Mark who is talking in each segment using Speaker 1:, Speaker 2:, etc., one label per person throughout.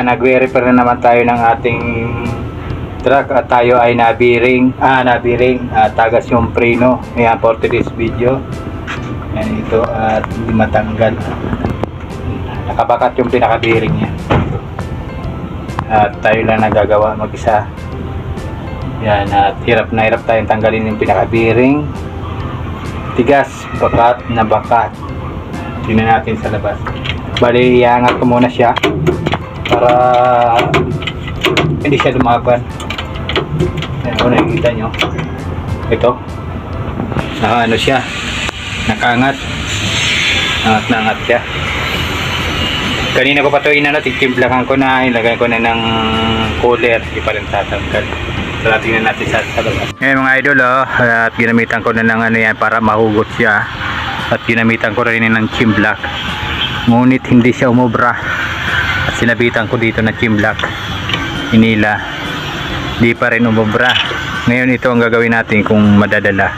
Speaker 1: Nagre-repair na naman tayo ng ating truck at tayo ay nabiring, ah nabiring, at tagas yung preno. Ayan for today's video. Ayan ito at hindi matanggal. Nakabakat yung pinakabiring niya. At tayo lang nagagawa mag-isa. Yan at hirap na hirap tayong tanggalin yung pinakabiring. Tigas, bakat na bakat. Tingnan natin sa labas. Bali, iangat ko muna siya para hindi siya lumaban. Ayan kung nakikita nyo. Ito. Naka ano siya. Nakaangat. Angat na angat siya. Kanina ko pa ito inano, titimplakan ko na, ilagay ko na ng cooler, hindi pa rin tatanggal. So, tingnan natin sa, labas. Ngayon mga idol, oh, at ginamitan ko na ng ano yan para mahugot siya. At ginamitan ko rin ng chimblak. Ngunit hindi siya umubra. At sinabitan ko dito na chimblak. Inila. Di pa rin umubra. Ngayon ito ang gagawin natin kung madadala.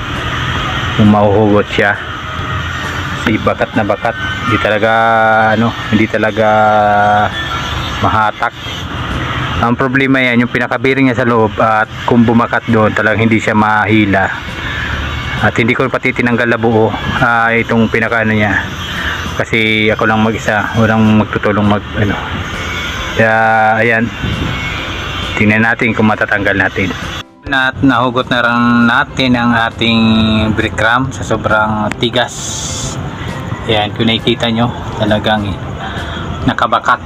Speaker 1: Kung mahuhugot siya si bakat na bakat hindi talaga ano hindi talaga mahatak ang problema yan yung pinakabiring niya sa loob at kung bumakat doon talagang hindi siya mahila at hindi ko pati tinanggal na buo ah, itong pinaka ano niya kasi ako lang mag isa walang magtutulong mag ano kaya ayan tingnan natin kung matatanggal natin at nahugot na rin natin ang ating brake ram sa sobrang tigas Ayan, kung nakikita nyo, talagang nakabakat.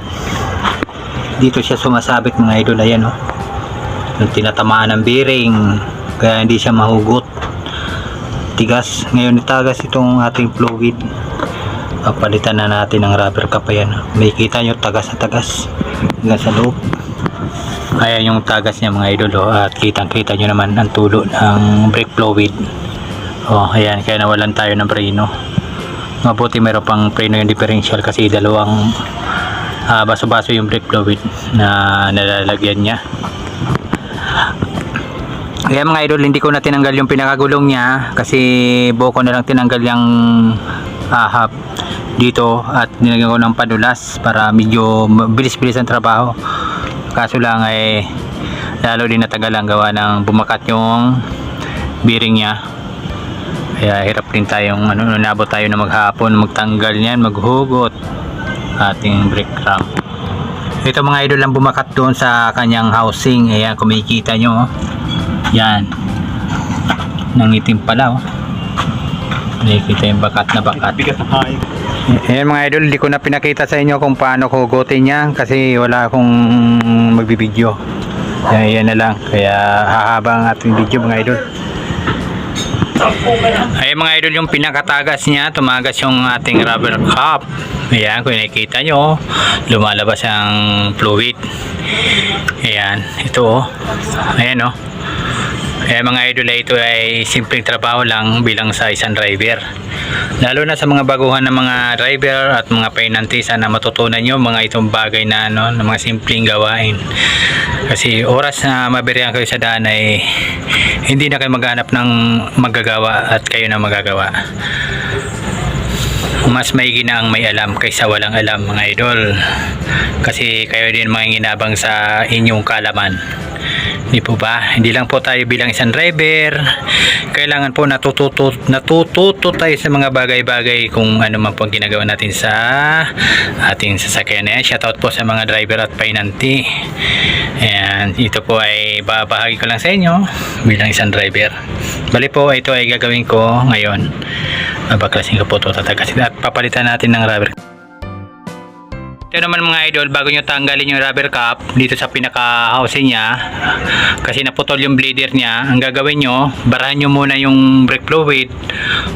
Speaker 1: Dito siya sumasabit mga idol, ayan o. Oh. Yung tinatamaan ng bearing, kaya hindi siya mahugot. Tigas, ngayon itagas itong ating fluid. Papalitan na natin ng rubber cap, ayan. May kita nyo, tagas na tagas. Hanggang sa loob. Ayan yung tagas niya mga idol, oh. at kitang kita nyo naman ang tulo ng brake fluid. Oh, ayan, kaya nawalan tayo ng preno mabuti meron pang preno yung differential kasi dalawang uh, baso-baso yung brake fluid na nalalagyan niya kaya mga idol hindi ko na tinanggal yung pinakagulong niya kasi buo ko na lang tinanggal yung ahap dito at nilagyan ko ng padulas para medyo bilis-bilis ang trabaho. Kaso lang ay lalo din natagal ang gawa ng bumakat yung bearing niya. Kaya hirap din tayong ano, nabot tayo na maghapon magtanggal niyan maghugot ating brake ram ito mga idol lang bumakat doon sa kanyang housing. Ayan kumikita nyo oh. yan. Nangitim pala oh nakikita yung bakat na bakat. Ayan mga idol, hindi ko na pinakita sa inyo kung paano hugutin niya kasi wala akong magbibideo. Ayan, yan na lang. Kaya hahaba ang ating video mga idol. Ayan mga idol yung pinakatagas niya, tumagas yung ating rubber cup. Ayan, kung nakikita nyo, lumalabas ang fluid. Ayan, ito oh. Ayan oh. Ayan mga idol, ito ay simpleng trabaho lang bilang sa isang driver. Lalo na sa mga baguhan ng mga driver at mga painantisa na matutunan nyo mga itong bagay na ano, na mga simpleng gawain. Kasi oras na mabirihan kayo sa daan ay hindi na kayo maghanap ng magagawa at kayo na magagawa. Mas maigi na ang may alam kaysa walang alam mga idol. Kasi kayo din mga ginabang sa inyong kalaman. Hindi po ba? Hindi lang po tayo bilang isang driver. Kailangan po natututo, natututo tayo sa mga bagay-bagay kung ano man po ang ginagawa natin sa ating sasakyan. Ayan, shoutout po sa mga driver at painanti. Ayan, ito po ay babahagi ko lang sa inyo bilang isang driver. Bali po, ito ay gagawin ko ngayon. Babaklasin ko po ito tatagasin at papalitan natin ng rubber ito naman mga idol, bago nyo tanggalin yung rubber cap dito sa pinaka-housing niya, kasi naputol yung bleeder niya, ang gagawin nyo, barahan nyo muna yung brake fluid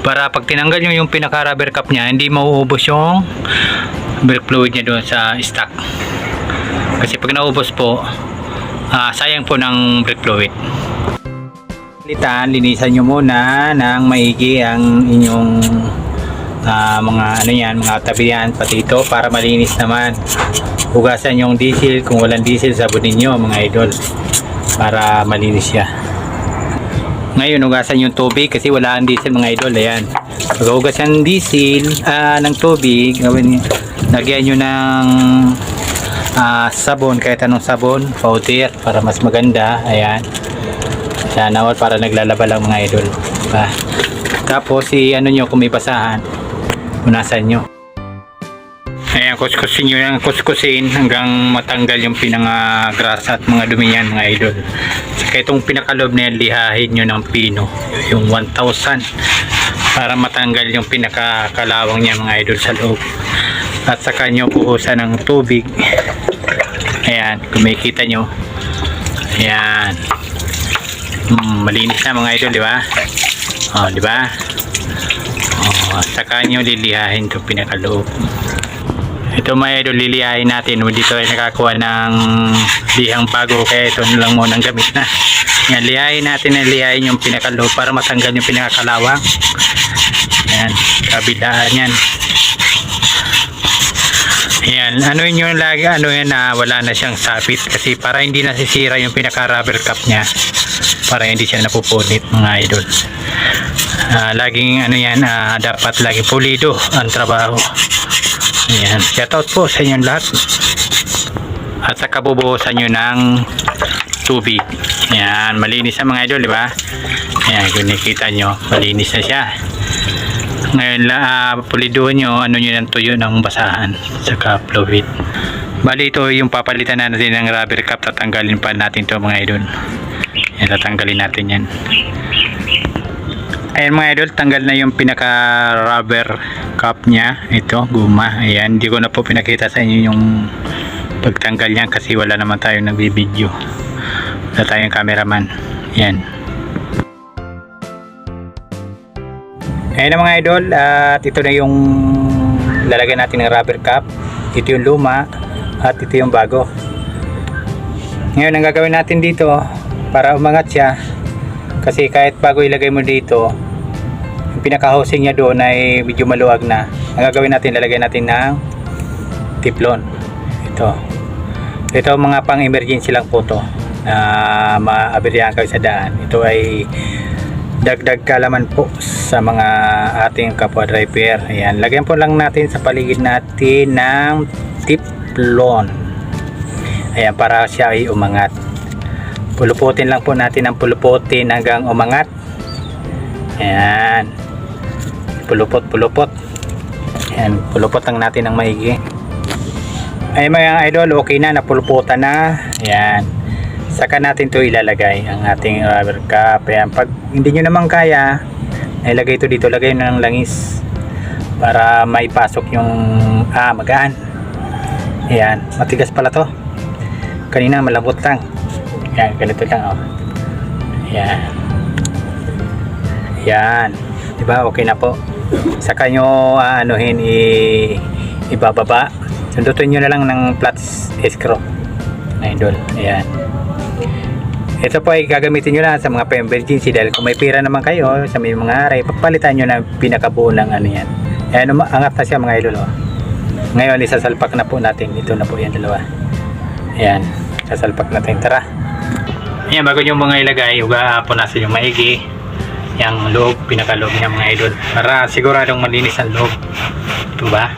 Speaker 1: para pag tinanggal nyo yung pinaka-rubber cap niya, hindi mauubos yung brake fluid niya doon sa stock. Kasi pag naubos po, ah, sayang po ng brake fluid. Litan, linisan nyo muna ng maigi ang inyong ah, mga ano yan, mga tabi yan, pati ito para malinis naman. Hugasan yung diesel, kung walang diesel sabunin nyo mga idol para malinis siya. Ngayon, hugasan yung tubig kasi wala ang diesel mga idol. Ayan. Paghugas yung diesel ah, ng tubig, gawin. Lagyan nyo ng ah, sabon, kahit anong sabon, powder, para mas maganda. Ayan. Sana para naglalaba lang mga idol. Diba? Tapos, si ano nyo, kung may basahan, punasan nyo. Ayan, kuskusin nyo yung kuskusin hanggang matanggal yung pinangagrasa at mga dumi yan mga idol. Saka itong pinakalob na yan, lihahin nyo ng pino. Yung 1,000 para matanggal yung pinakakalawang niya mga idol sa loob. At saka nyo puhusan ng tubig. Ayan, kung makikita nyo. Ayan. Mm, malinis na mga idol, di ba? Oh, di ba? At saka nyo lilihahin itong pinakaloob. Ito mga idol, lilihain natin. Dito ay nakakuha ng lihang bago kaya ito lang muna ang gamit na. Yan, lihain natin ang lihain yung pinakaloob para matanggal yung pinakakalawang. Yan, kabilaan yan. Yan, ano yun yung lagi, ano yan na wala na siyang sapit kasi para hindi nasisira yung pinaka rubber cup niya para hindi siya napupunit mga idol. Ah, laging ano yan, ah, dapat lagi pulido ang trabaho. Ayan, shoutout po sa inyong lahat. At saka bubuhusan nyo ng tubig. Ayan, malinis na mga idol, di ba? Ayan, kung nakikita nyo, malinis na siya. Ngayon, uh, puliduhan nyo, ano nyo ng tuyo ng basahan, saka fluid. Bali, ito yung papalitan na natin ng rubber cap, tatanggalin pa natin to mga idol. Ayan, tatanggalin natin yan. Ayan mga idol, tanggal na yung pinaka rubber cap niya. Ito, guma. Ayan, hindi ko na po pinakita sa inyo yung pagtanggal niya kasi wala naman tayong nagbibideo. Wala tayong cameraman. Ayan. Ayan mga idol, at ito na yung lalagyan natin ng rubber cap. Ito yung luma at ito yung bago. Ngayon, ang gagawin natin dito para umangat siya kasi kahit bago ilagay mo dito yung pinaka-housing niya doon ay medyo maluwag na. Ang gagawin natin lalagyan natin ng tiplon. Ito. Ito mga pang emergency lang po to na maabiryahan kayo sa daan. Ito ay dagdag kalaman po sa mga ating kapwa driver. Ayan. Lagyan po lang natin sa paligid natin ng tiplon. Ayan para siya ay umangat puluputin lang po natin ang puluputin hanggang umangat. Ayan. Pulupot pulupot. Ayan pulupot lang natin ng maigi. Ay mga idol okay na napuluputan na. Ayan. Saka natin to ilalagay ang ating rubber cap ayan pag hindi nyo naman kaya ilagay ito dito lagay nyo ng langis para maipasok yung ah magaan. Ayan matigas pala to. Kanina malambot lang yan, ganito lang oh. Yan. Yan. 'Di ba? Okay na po. Saka nyo aanuhin i ibababa. Sundutin nyo na lang ng flat screw. Idol. Ayan. Ito po ay gagamitin nyo lang sa mga pa-emergency dahil kung may pira naman kayo sa may mga aray, pagpalitan nyo na pinakabuo ng ano yan. Ayan, uma- angat na siya mga idol. Oh. Ngayon, isasalpak na po natin. Ito na po yan dalawa. Ayan, sasalpak natin. Tara. Yan, bago nyo mga ilagay, uga punasan yung maigi. Yung loob, pinakaloob niya mga idol. Para siguradong malinis ang loob. Ito ba?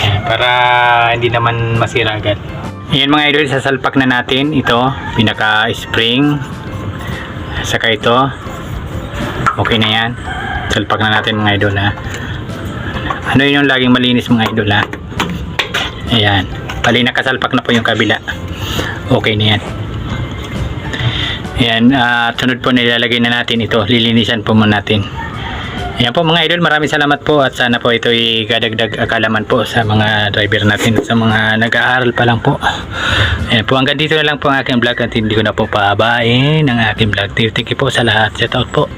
Speaker 1: Yan, para hindi naman masira agad. Yan mga idol, sasalpak na natin. Ito, pinaka-spring. Saka ito. Okay na yan. Salpak na natin mga idol ha. Ano yun yung laging malinis mga idol ha. Ayan. Bali nakasalpak na po yung kabila. Okay na yan. Ayan, at sunod po nilalagay na natin ito. Lilinisan po muna natin. Ayan po mga idol, maraming salamat po at sana po ito ay kadagdag akalaman po sa mga driver natin sa mga nag-aaral pa lang po. Ayan po, hanggang dito na lang po ang aking vlog at hindi ko na po paabain ang aking vlog. Thank you po sa lahat. Shout out po.